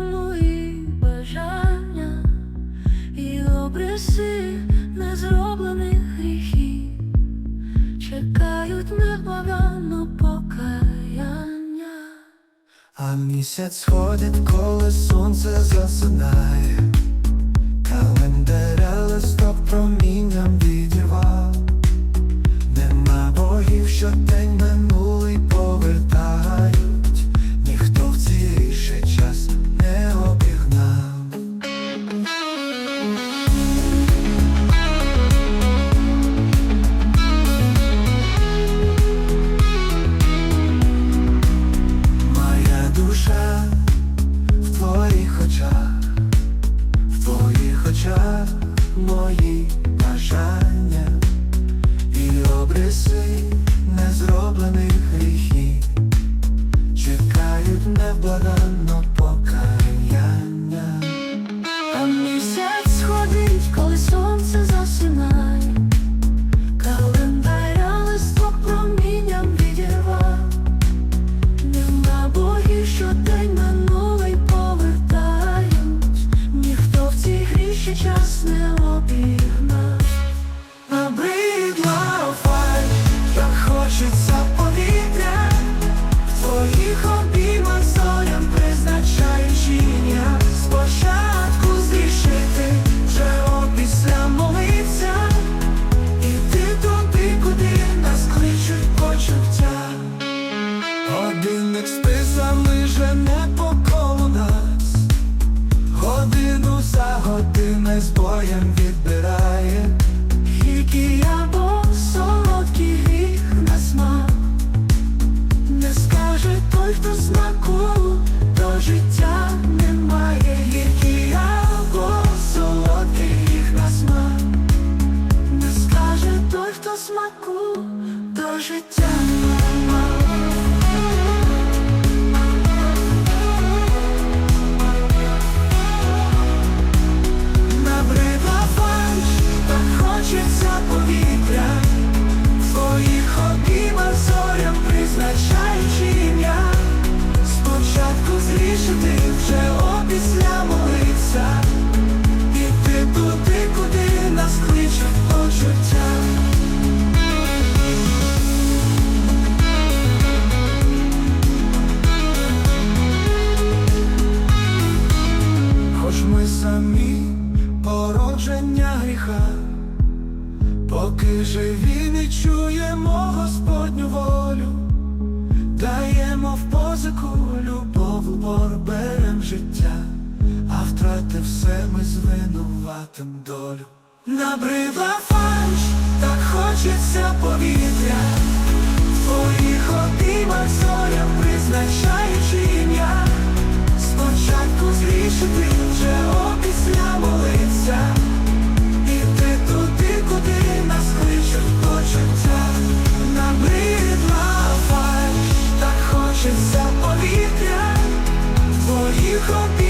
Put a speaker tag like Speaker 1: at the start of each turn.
Speaker 1: Ну бажання і обриси незроблених гріхів чекають небагано покаяння,
Speaker 2: а місяць ходить, коли сонце засинає.
Speaker 1: ми самі породження гріха, поки живі не чуємо Господню волю, даємо в позику любов, бор берем життя, а втрати все ми звинуватим долю. Набридла фальш, так хочеться повітря, в твоїх обіймах зоря призначаючи ім'я, спочатку зрішити. you come